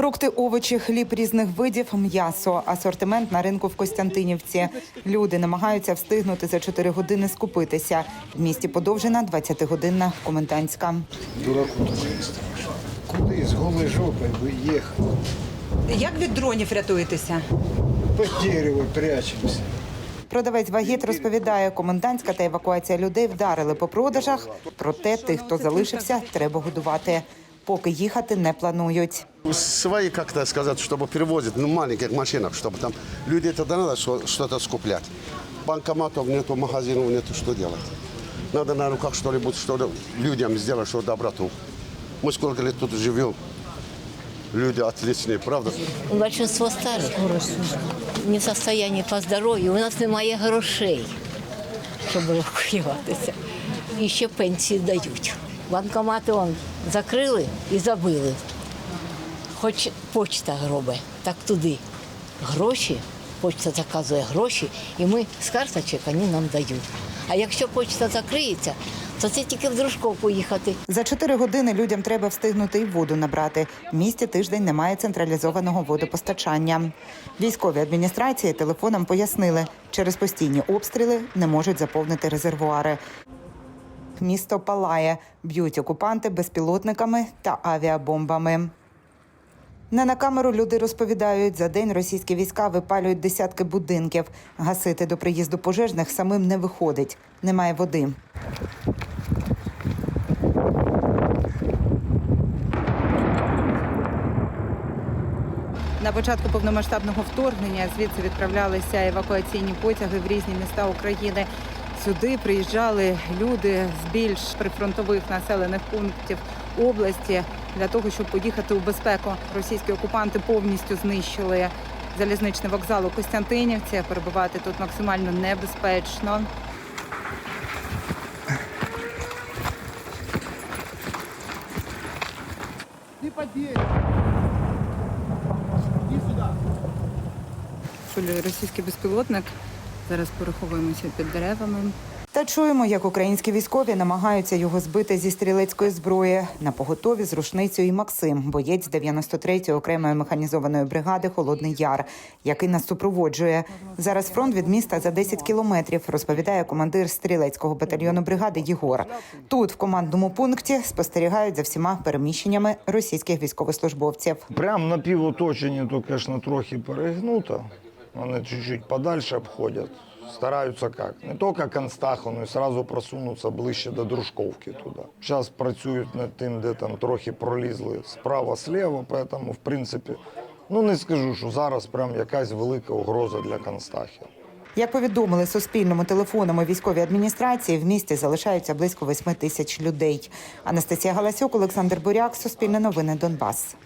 Фрукти, овочі, хліб різних видів, м'ясо. Асортимент на ринку в Костянтинівці. Люди намагаються встигнути за 4 години скупитися. В місті подовжена 20-годинна комендантська. Дураку не страшно. Куди з голою жопою виїхати? Як від дронів рятуєтеся? По дереву прячемося. Продавець вагіт розповідає, комендантська та евакуація людей вдарили по продажах. Проте тих, хто залишився, треба годувати Поки їхати не планують. Свои, как то сказать, чтобы перевозить, ну, маленьких машинах, чтобы там люди это надо что- что-то скуплять. Банкоматов нету, магазинов нету, что делать? Надо на руках что-нибудь, что людям сделать, что доброту. Мы сколько лет тут живем, люди отличные, правда? Большинство старих не в состоянии по здоров'ю. У нас немає грошей, щоб евакуюватися. І ще пенсії дають. Банкомати он закрили і забили. Хоч почта робить, так туди. Гроші, почта заказує гроші, і ми з карточок вони нам дають. А якщо почта закриється, то це тільки в дружковку їхати. За 4 години людям треба встигнути і воду набрати. В місті тиждень немає централізованого водопостачання. Військові адміністрації телефоном пояснили, через постійні обстріли не можуть заповнити резервуари. Місто палає, б'ють окупанти безпілотниками та авіабомбами. Не на камеру люди розповідають, за день російські війська випалюють десятки будинків. Гасити до приїзду пожежних самим не виходить. Немає води. На початку повномасштабного вторгнення звідси відправлялися евакуаційні потяги в різні міста України. Сюди приїжджали люди з більш прифронтових населених пунктів області для того, щоб поїхати у безпеку. Російські окупанти повністю знищили залізничний вокзал у Костянтинівці. Перебувати тут максимально небезпечно. Чули російський безпілотник. Зараз переховуємося під деревами. Та чуємо, як українські військові намагаються його збити зі стрілецької зброї. На поготові з рушницею і Максим, боєць 93-ї окремої механізованої бригади Холодний Яр, який нас супроводжує. Зараз фронт від міста за 10 кілометрів, розповідає командир стрілецького батальйону бригади Єгор. Тут в командному пункті спостерігають за всіма переміщеннями російських військовослужбовців. Прям на півоточенні, то, звісно, трохи перегнуто. Вони чуть-чуть подальше обходять. Стараються як. Не тільки Констаху, але й одразу просунуться ближче до Дружковки туди. Зараз працюють над тим, де там трохи пролізли справа-сліва, тому, в принципі, ну не скажу, що зараз прям якась велика угроза для Констахів. Як повідомили Суспільному телефоном військовій адміністрації, в місті залишаються близько 8 тисяч людей. Анастасія Галасюк, Олександр Буряк, Суспільне новини Донбас.